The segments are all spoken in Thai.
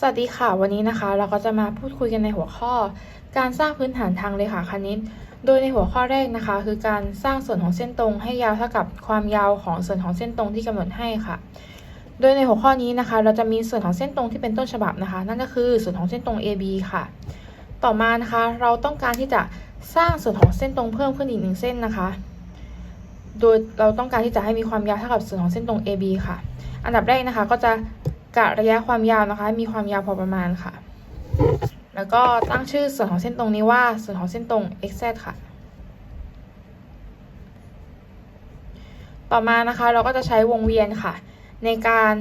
สวัสดีค่ะ วันนี้นะคะ เราก็จะมาพูดคุยกันในหัวข้อ การสร้างพื้นฐานทางเลขาคณิต โดยในหัวข้อแรกนะคะ คือการสร้างส่วนของเส้นตรงให้ยาวเท่ากับความยาวของส่วนของเส้นตรงที่กำหนดให้ค่ะ โดยในหัวข้อนี้นะคะ เราจะมีส่วนของเส้นตรงที่เป็นต้นฉบับนะคะ นั่นก็คือส่วนของเส้นตรง AB ค่ะ ต่อมานะคะ เราต้องการที่จะสร้างส่วนของเส้นตรงเพิ่มขึ้นอีกหนึ่งเส้นนะคะ โดยเราต้องการที่จะให้มีความยาวเท่ากับส่วนของเส้นตรง AB ค่ะ อันดับแรกนะคะก็จะ กะระยะความยาวนะคะ มีความยาวพอประมาณค่ะ แล้วก็ตั้งชื่อส่วนของเส้นตรงนี้ว่าส่วนของเส้นตรง xz ค่ะ ต่อมานะคะเราก็จะใช้วงเวียนค่ะ ในการ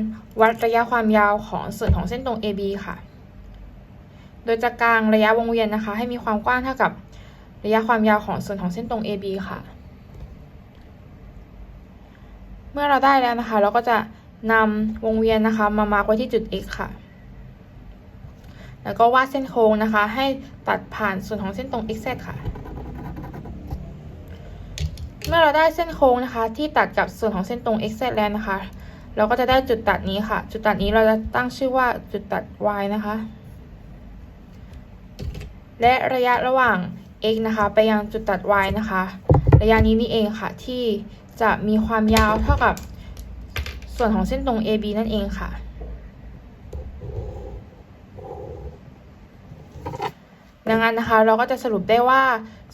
วัดระยะความยาวของส่วนของเส้นตรง AB ค่ะ โดยจะกางระยะวงเวียนนะคะ ให้มีความกว้างเท่ากับระยะความยาวของส่วนของเส้นตรง AB ค่ะ เมื่อเราได้แล้วนะคะ เราก็จะ นำวงเวียนนะคะ มามาร์กไว้ที่จุด x ค่ะ แล้วก็วาดเส้นโค้งนะคะ ให้ตัดผ่านส่วนของเส้นตรง xz ค่ะ เมื่อเราได้เส้นโค้งนะคะ ที่ตัดกับส่วนของเส้นตรง xz แล้วนะคะ เราก็จะได้จุดตัดนี้ค่ะ จุดตัดนี้เราจะตั้งชื่อว่าจุดตัด y นะคะ และระยะระหว่าง x นะคะ ไปยังจุดตัด y นะคะ ระยะนี้นี่เองค่ะที่จะมีความยาวเท่ากับ ส่วนของเส้นตรง AB นั่นเองค่ะ ดังนั้นนะคะเราก็จะสรุปได้ว่า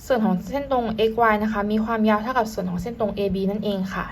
ส่วนของเส้นตรง xy นะคะมีความยาวเท่ากับส่วนของเส้นตรง AB นั่นเองค่ะ